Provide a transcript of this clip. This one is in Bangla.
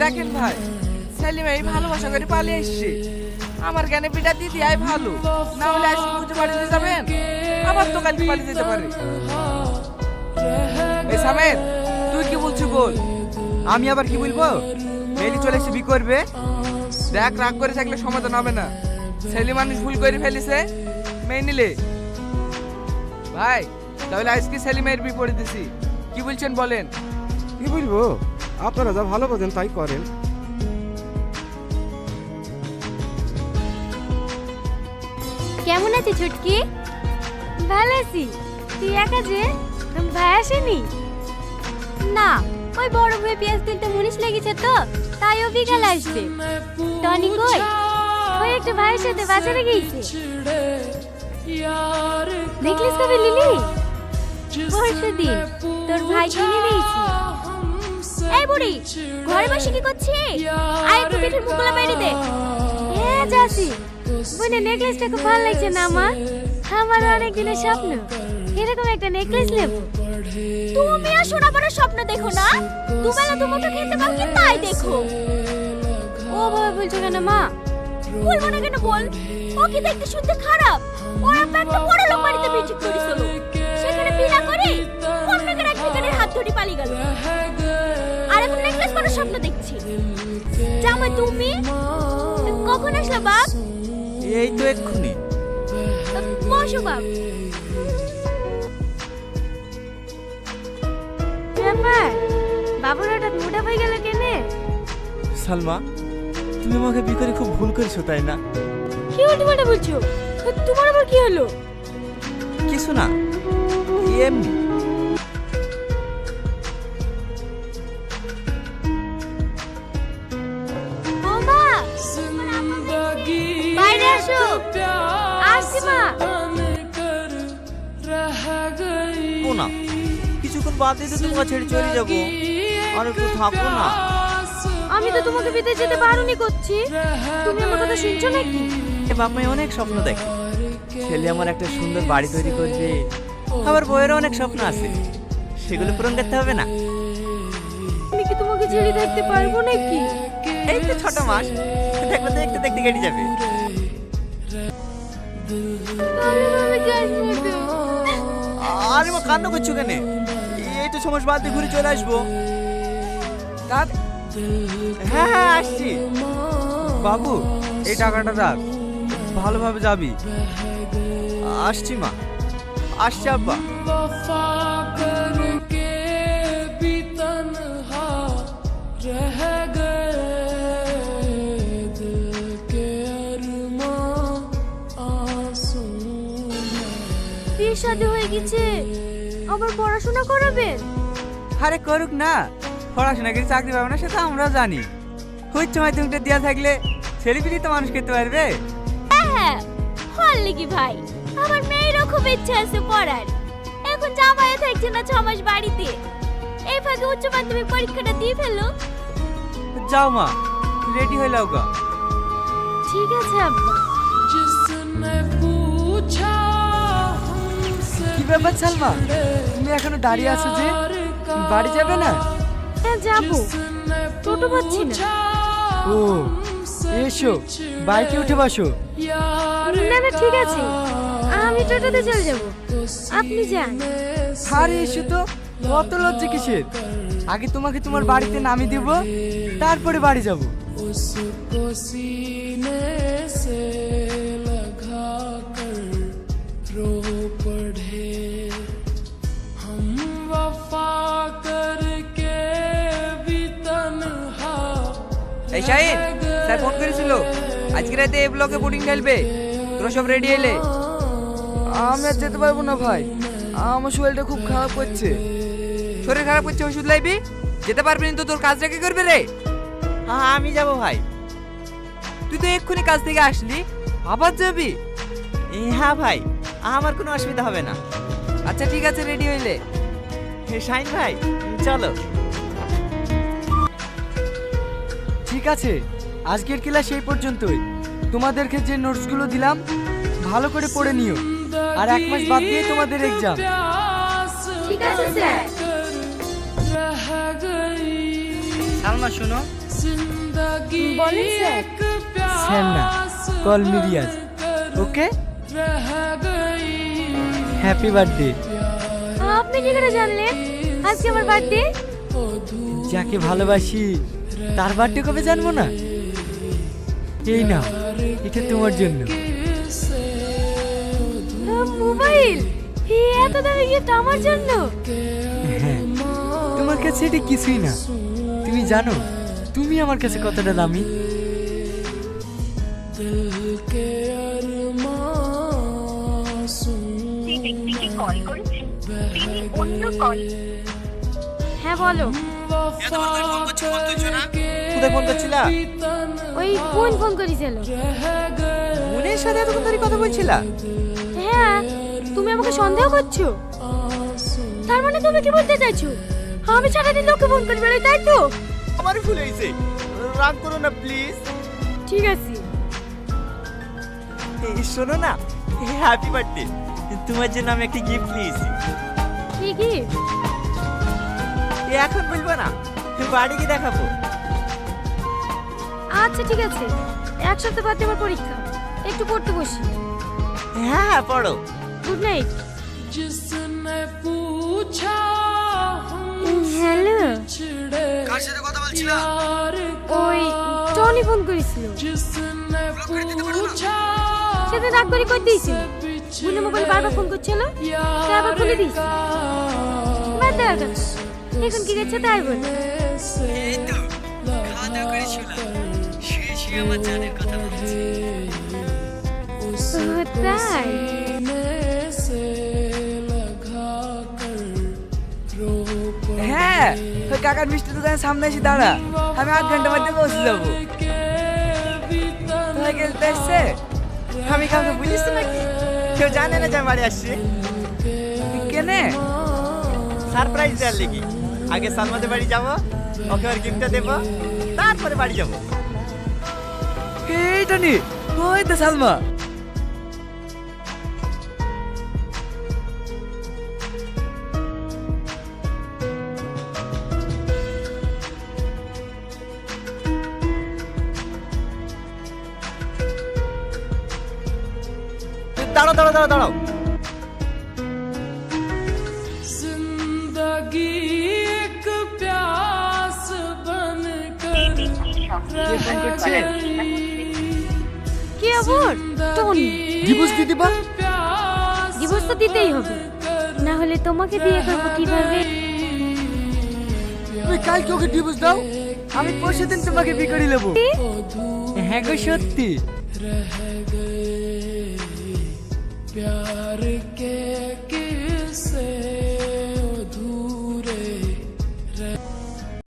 দেখেন ভাই সেলিম এই ভালোবাসা করে পালিয়ে এসছে। আমার জ্ঞানে পিঠা দিদি আই ভালো। না হলে আজ পুজো বাড়িতে যাবেন আবার তো কালকে পালিয়ে যেতে পারে। এই সামের তুই কি বলছিস বল? আমি আবার কি বলব? মেলি চলে এসে বি করবে। দেখ রাগ করে থাকলে সমাধান হবে না। ছেলে মানুষ ভুল করে ফেলিছে মেয়ে নিলে। ভাই তাহলে আজকে সেলিমের বিপরীত দিছি। কি বলছেন বলেন? কি বলব? আপনারা যা ভালো বোঝেন তাই করেন। কেমন আছিস ছুটকি ভালো আছি। তুই একা যে? ভাই আসেনি? না ওই বড় ভাই পেঁয়াজ তুলতে মুনিশ লেগেছে তো, তাই ও বিকালে আসবে। টনি কই? ওই একটা ভাইয়ের সাথে বাজারে গিয়েছে। দেখলিস কবে লিলি? পরশু দিন তোর ভাই কিনে দিয়েছি। এই বুড়ি, ঘরে বসে কি করছিস? আয় একটু পিঠের মুকুলা মেরে দে। হ্যাঁ যাসি বোনের নেকলেসটা খুব ভালো লাগছে না আমার আমার অনেক দিনের স্বপ্ন। এরকম একটা নেকলেস নেব। তুমি আর সোনা বড় স্বপ্ন দেখো না? দুবেলা দুমুঠো খেতে পাও কি তাই দেখো? ও বাবা বলছো কেন মা? বলব না কেন বল? ও কি দেখতে শুনতে খারাপ? ওর আব্বা একটা বড় লোক বাড়িতে বিয়ে ঠিক করেছিল। সেখানে বিনা করে অন্যকে এক ঠিকানের হাত ধরে পালিয়ে গেল। আর এখন নেকলেস করার স্বপ্ন দেখছি। জামাই তুমি? কখন আসলা বাপ? এই তো এক্ষুনি। বসো বাপ। ব্যাপার? বাবুর হঠাৎ মোটা হয়ে গেল কেনে? সালমা তুমি আমাকে বি করে খুব ভুল করেছ তাই না? কি উল্টো পাল্টা বলছো? তোমার আবার কি হলো? কিছু না এমনি। আসো। মা। ও না কিছুক্ষণ বাদে তো তোমার ছেড়ে চলে যাব। আর একটু থাকো না। আমি তো তোমাকে বিদেশ যেতে বারণই করছি। তুমি আমার কথা শুনছো নাকি? এ বাপাই অনেক স্বপ্ন দেখে। ছেলে আমার একটা সুন্দর বাড়ি তৈরি করবে। আমার বইয়েরও অনেক স্বপ্ন আছে। সেগুলো পূরণ করতে হবে না। আমি কি তোমাকে ছেড়ে থাকতে পারব নাকি? এই তো ছোট মাস। দেখবে তো একটু দেখতে কেটে যাবে। আরে মা কান্না করছ কেন? এই তো বাদ দিয়ে ঘুরে চলে আসব। হ্যাঁ হ্যাঁ আসছি। বাবু, এই টাকাটা রাখ। ভালোভাবে যাবি। আসছি মা। আসছি আব্বা। হয়ে গেছে? আবার পড়াশোনা করাবেন আরে করুক না পড়াশোনা করে চাকরি পাবে না সেটা আমরাও জানি। উচ্চ মাধ্যমিকটা দেওয়া থাকলে ছেলেপিলি তো মানুষ করতে পারবে। হ্যাঁ হল লিখি ভাই আমার মেয়েরও খুব ইচ্ছা আছে পড়ার। এখন জামাইও থাকছে না ছ মাস বাড়িতে। এই ফাঁকে উচ্চ মাধ্যমিক পরীক্ষাটা দিয়ে ফেলো। যাও মা রেডি হয়ে লাও গা। ঠিক আছে আব্বা। কি ব্যাপার সালমা? তুমি এখনও দাঁড়িয়ে আছো যে বাড়ি যাবে না? হ্যাঁ যাব। টোটো পাচ্ছি না। ও এসো বাইকে উঠে বসো। না না ঠিক আছে। আমি টোটোতে চলে যাব। আপনি যান। আরে এসো তো। কত লজ্জা কিসের? আগে তোমাকে তোমার বাড়িতে নামিয়ে দিব তারপরে বাড়ি যাব। এই শাহিন স্যার ফোন করেছিল। আজকে রাতে এই ব্লকে বোটিং খেলবে তোরা সব রেডি এলে। আমি আর যেতে পারব না ভাই। আমার শরীরটা খুব খারাপ করছে। শরীর খারাপ করছে ওষুধ লাইবি? যেতে পারবি না তো তোর কাজটা কি করবে রে। হ্যাঁ আমি যাব ভাই। তুই তো এক্ষুনি কাজ থেকে আসলি। আবার যাবি? হ্যাঁ ভাই আমার কোনো অসুবিধা হবে না। আচ্ছা ঠিক আছে রেডি হইলে। শাইন ভাই চলো। ঠিক আছে। আজকের ক্লাস এই পর্যন্তই। তোমাদেরকে যে নোটসগুলো দিলাম ভালো করে পড়ে নিও। আর এক মাস বাদ দিয়ে তোমাদের এক্সাম ঠিক আছে স্যার। সালমা শোনো। বলেন স্যার। স্যার না call me Riaz okay? Happy birthday আপনি কি করে জানলেন আজকে আমার বার্থডে যাকে ভালোবাসি। তার বার্থডে কবে জানব না? এই না এটা তোমার জন্য। মোবাইল? এত দামি গিফট আমার জন্য? হ্যাঁ তোমার কাছে এটা কিছুই না। তুমি জানো তুমি আমার কাছে কতটা দামি। যে ব্যক্তিকে কোথায় ফোন করছিলা? ওই কোন ফোন করেছিল? মনের সাথে এতক্ষণ ধরে কথা বলছিলা? হ্যাঁ তুমি আমাকে সন্দেহ করছ? তার মানে তুমি কি বলতে চাইছো? আমি সারাদিন লোককে ফোন করে বেরোই তাই তো? আমারই ভুল হয়েছে। রাগ করো না প্লিজ ঠিক আছে। শোনো না হ্যাপি বার্থডে তোমার জন্য আমি একটা গিফট নিয়েছি। কি এ এখন বলব না বাড়ি গিয়ে দেখাবো। আচ্ছা ঠিক আছে। এক সপ্তাহ বাদ আমার পরীক্ষা। একটু পড়তে বসি। হ্যাঁ হ্যাঁ পড়ো। গুড নাইট টনি ফোন দিয়েছি মোবাইল বারবার ফোন করছিল। খুলে এখন কি করছ তাই বল। তো তাই? হ্যাঁ কাকার মিষ্টি দোকানের সামনে এসে দাঁড়া। আমি আধ ঘণ্টার মধ্যে পৌঁছে যাব। কোথায় গেলতে আমি কাউকে বুঝিস নাকি? কেউ জানে না যে বাড়ি আসছি। কেনে? সারপ্রাইজ দেওয়ার লেগে। আগে সালমাদের বাড়ি যাব, ওকে ওর গিফটটা দেবো, তারপরে বাড়ি যাব। এইটা নি ওই তো সালমা। দাঁড়াও দাঁড়াও দাঁড়াও দাঁড়াও। কি আবার টনি ডিভোর্স দিয়ে দিবা ডিভোর্স তো দিতেই হবে না হলে তোমাকে বিয়ে করবো কিভাবে তুমি কালকে ওকে ডিভোর্স দাও আমি পরশু দিন তোমাকে বিয়ে করে নেবো হ্যাঁ গো সত্যি प्यार के किस्से